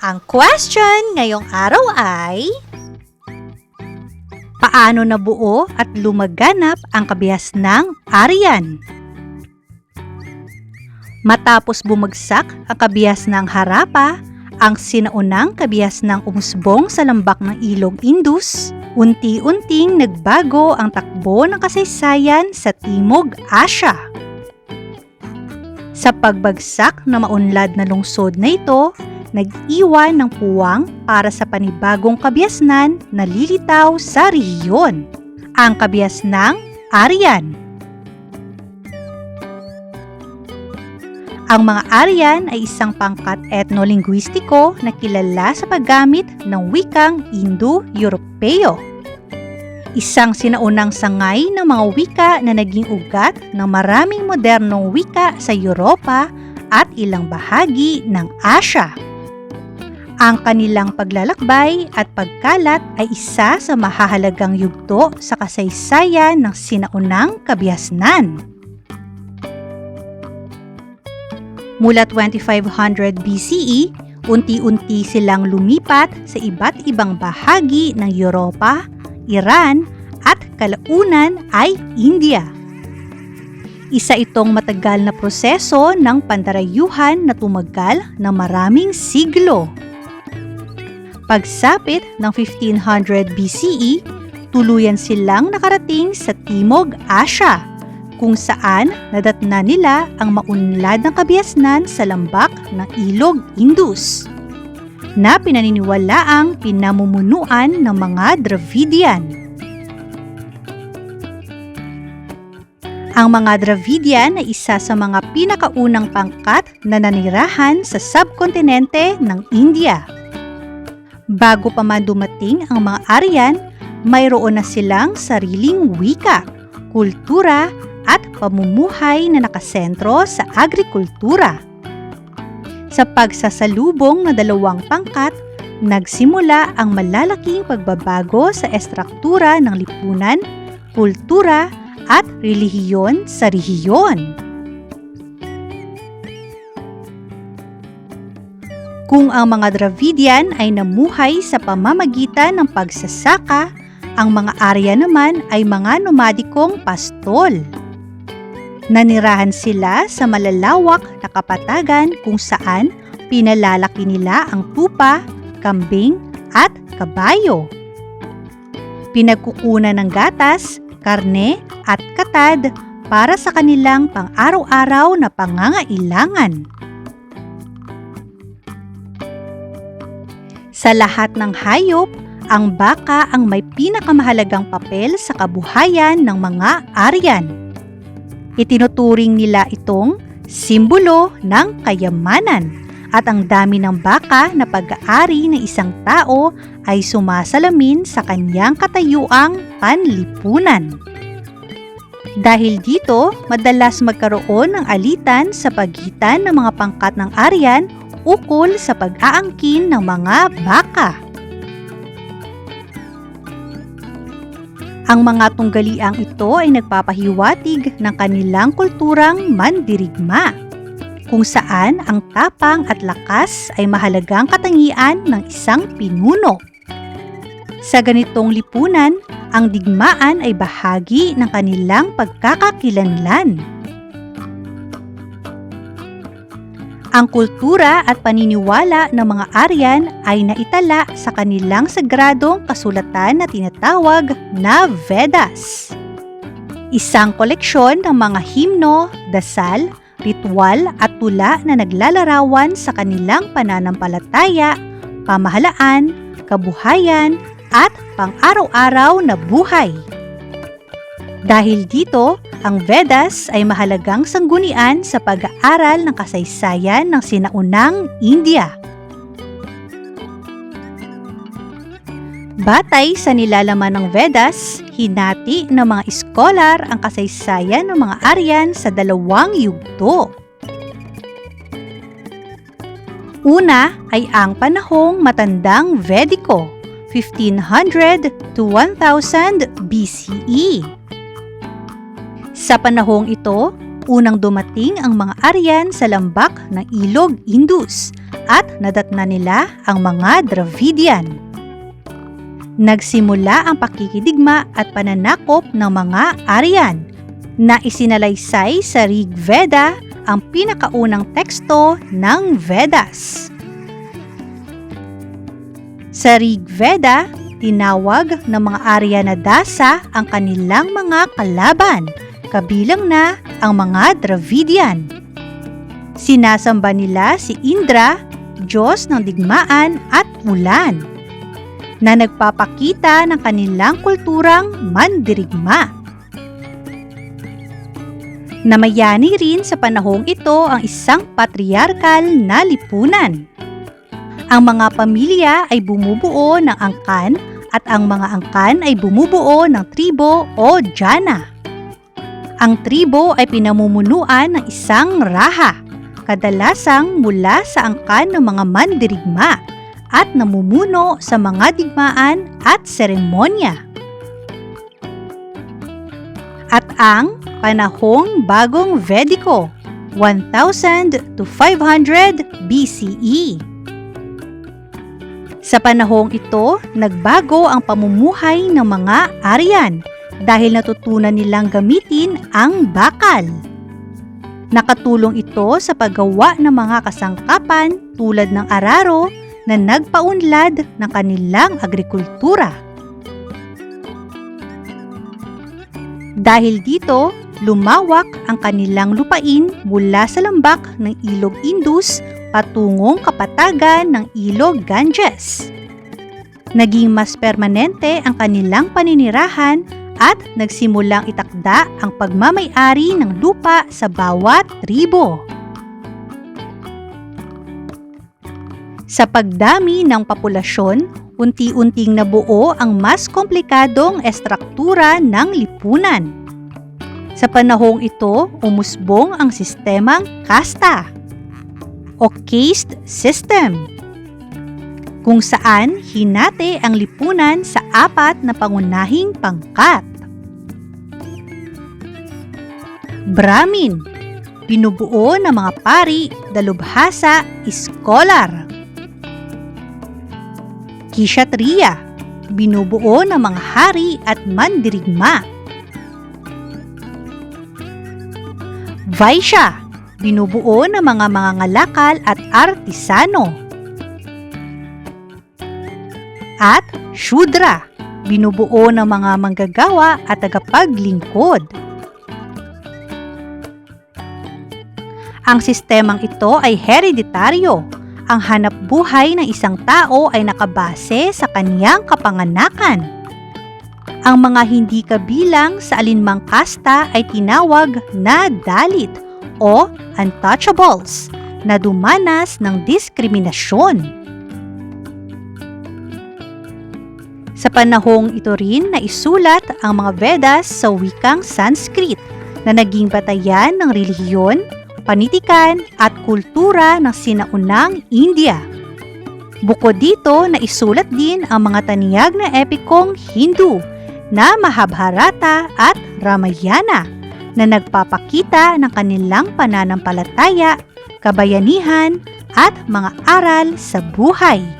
Ang question ngayong araw ay Paano nabuo at lumaganap ang kabias ng Aryan? Matapos bumagsak ang kabias ng Harappa, ang sinaunang kabias ng umusbong sa lambak ng ilog Indus, unti-unting nagbago ang takbo ng kasaysayan sa Timog Asya. Sa pagbagsak na maunlad na lungsod na ito, nag-iwan ng puwang para sa panibagong kabiasnan na lilitaw sa rehiyon, ang kabias ng Aryan. Ang mga Aryan ay isang pangkat etnolinguistiko na kilala sa paggamit ng wikang Indo-Europeo. Isang sinaunang sangay ng mga wika na naging ugat ng maraming modernong wika sa Europa at ilang bahagi ng Asya. Ang kanilang paglalakbay at pagkalat ay isa sa mahahalagang yugto sa kasaysayan ng sinaunang kabiasnan. Mula 2500 BCE, unti-unti silang lumipat sa iba't ibang bahagi ng Europa, Iran at kalaunan ay India. Isa itong matagal na proseso ng pandarayuhan na tumagal ng maraming siglo. Pagsapit ng 1500 BCE, tuluyan silang nakarating sa Timog Asya, kung saan nadatna nila ang maunlad ng kabiasnan sa lambak ng Ilog Indus na pinaniniwalaang pinamumunuan ng mga Dravidian. Ang mga Dravidian ay isa sa mga pinakaunang pangkat na nanirahan sa subkontinente ng India. Bago pa man dumating ang mga Aryan, mayroon na silang sariling wika, kultura at pamumuhay na nakasentro sa agrikultura. Sa pagsasalubong na dalawang pangkat, nagsimula ang malalaking pagbabago sa estruktura ng lipunan, kultura at relihiyon sa rehiyon. Kung ang mga Dravidian ay namuhay sa pamamagitan ng pagsasaka, ang mga Arya naman ay mga nomadikong pastol. Nanirahan sila sa malalawak na kapatagan kung saan pinalalaki nila ang tupa, kambing at kabayo. Pinagkukunan ng gatas, karne at katad para sa kanilang pang-araw-araw na pangangailangan. Sa lahat ng hayop, ang baka ang may pinakamahalagang papel sa kabuhayan ng mga Aryan. Itinuturing nila itong simbolo ng kayamanan at ang dami ng baka na pag-aari ng isang tao ay sumasalamin sa kanyang katayuang panlipunan. Dahil dito, madalas magkaroon ng alitan sa pagitan ng mga pangkat ng Aryan ukol sa pag-aangkin ng mga baka. Ang mga tunggaliang ito ay nagpapahiwatig ng kanilang kulturang mandirigma, kung saan ang tapang at lakas ay mahalagang katangian ng isang pinuno. Sa ganitong lipunan, ang digmaan ay bahagi ng kanilang pagkakakilanlan. Ang kultura at paniniwala ng mga Aryan ay naitala sa kanilang sagradong kasulatan na tinatawag na Vedas. Isang koleksyon ng mga himno, dasal, ritual at tula na naglalarawan sa kanilang pananampalataya, pamahalaan, kabuhayan at pang-araw-araw na buhay. Dahil dito, ang Vedas ay mahalagang sanggunian sa pag-aaral ng kasaysayan ng sinaunang India. Batay sa nilalaman ng Vedas, hinati ng mga iskolar ang kasaysayan ng mga Aryan sa dalawang yugto. Una ay ang panahong matandang Vediko, 1500 to 1000 BCE. Sa panahong ito, unang dumating ang mga Aryan sa lambak ng Ilog Indus at nadatna nila ang mga Dravidian. Nagsimula ang pakikidigma at pananakop ng mga Aryan na isinalaysay sa Rig Veda ang pinakaunang teksto ng Vedas. Sa Rig Veda, tinawag ng mga Arya na dasa ang kanilang mga kalaban, kabilang na ang mga Dravidian. Sinasamba nila si Indra, Diyos ng digmaan at ulan, na nagpapakita ng kanilang kulturang mandirigma. Namayani rin sa panahong ito ang isang patriarkal na lipunan. Ang mga pamilya ay bumubuo ng angkan at ang mga angkan ay bumubuo ng tribo o jana. Ang tribo ay pinamumunuan ng isang raha, kadalasang mula sa angkan ng mga mandirigma at namumuno sa mga digmaan at seremonya. At ang panahong bagong Vediko, 1000 to 500 BCE. Sa panahong ito, nagbago ang pamumuhay ng mga Aryan dahil natutunan nilang gamitin ang bakal. Nakatulong ito sa paggawa ng mga kasangkapan tulad ng araro na nagpaunlad ng kanilang agrikultura. Dahil dito, lumawak ang kanilang lupain mula sa lambak ng ilog Indus patungong kapatagan ng ilog Ganges. Naging mas permanente ang kanilang paninirahan at nagsimulang itakda ang pagmamayari ng lupa sa bawat tribo. Sa pagdami ng populasyon, unti-unting nabuo ang mas komplikadong estruktura ng lipunan. Sa panahong ito, umusbong ang sistemang kasta o caste system kung saan hinati ang lipunan sa apat na pangunahing pangkat. Brahmin, binubuo ng mga pari, dalubhasa, iskolar. Kishatriya, binubuo ng mga hari at mandirigma. Vaishya, binubuo ng mga mangangalakal at artisano. At Shudra, binubuo ng mga manggagawa at tagapaglingkod. Ang sistemang ito ay hereditaryo. Ang hanap buhay ng isang tao ay nakabase sa kaniyang kapanganakan. Ang mga hindi kabilang sa alinmang kasta ay tinawag na dalit o untouchables na dumanas ng diskriminasyon. Sa panahong ito rin na isulat ang mga Vedas sa wikang Sanskrit na naging batayan ng relihiyon, panitikan at kultura ng sinaunang India. Bukod dito, naisulat din ang mga taniyag na epikong Hindu na Mahabharata at Ramayana na nagpapakita ng kanilang pananampalataya, kabayanihan at mga aral sa buhay.